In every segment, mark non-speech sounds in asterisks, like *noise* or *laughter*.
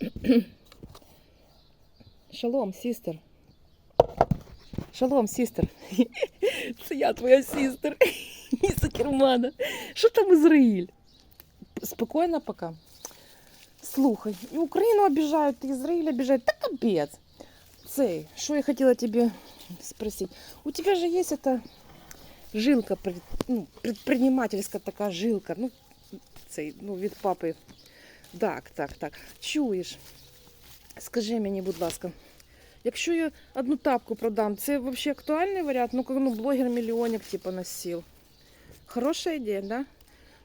*clears throat* Шалом, сістер. Шалом, сістер. *laughs* Це я твоя сістер. *laughs* Із кермана. Що там Ізраїль? Спокійно пока. Слухай, і Україну обіжають, і Ізраїль обіжають. Та капець. Цей, що я хотіла тебе спросить. У тебя же есть эта жилка, ну, предпринимательська така жилка. Ну, цей, ну, від папи. Так, так, так. Чуєш? Скажи мені, будь ласка, якщо я одну тапку продам, це взагалі актуальний варіант? Ну, ну блогер-мільйонник, типу, носив. Хороша ідея, да?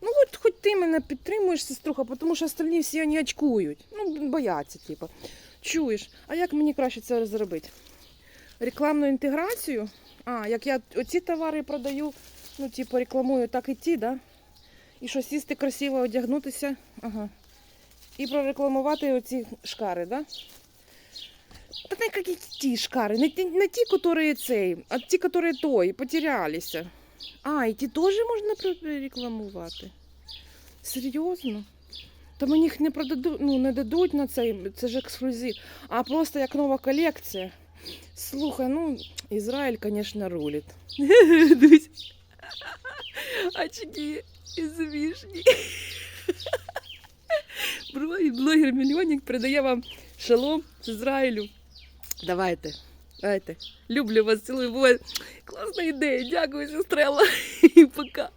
Ну, от хоч ти мене підтримуєш, сеструха, тому що остальні всі вони очкують. Ну, бояться, типу. Чуєш, а як мені краще це зробити? Рекламну інтеграцію? А, як я оці товари продаю, ну, типу, рекламую так і ті, да? І що сісти красиво одягнутися. Ага. І прорекламувати оці шкари, да? Та не які ті шкари, не ті, не ті, які цей, а ті, які той, потерялися. А, і ті теж можна прорекламувати. Серйозно? То мені їх не продадуть, ну не дадуть на цей, це ж ексклюзив, а просто як нова колекція. Слухай, ну, Ізраїль, звісно, рулить. *laughs* Очки звішні. Блогер-мільйонник передає вам шалом з Ізраїлю. Давайте. Давайте. Люблю вас, цілую. Класна ідея. Дякую, сестрела. *laughs* І пока.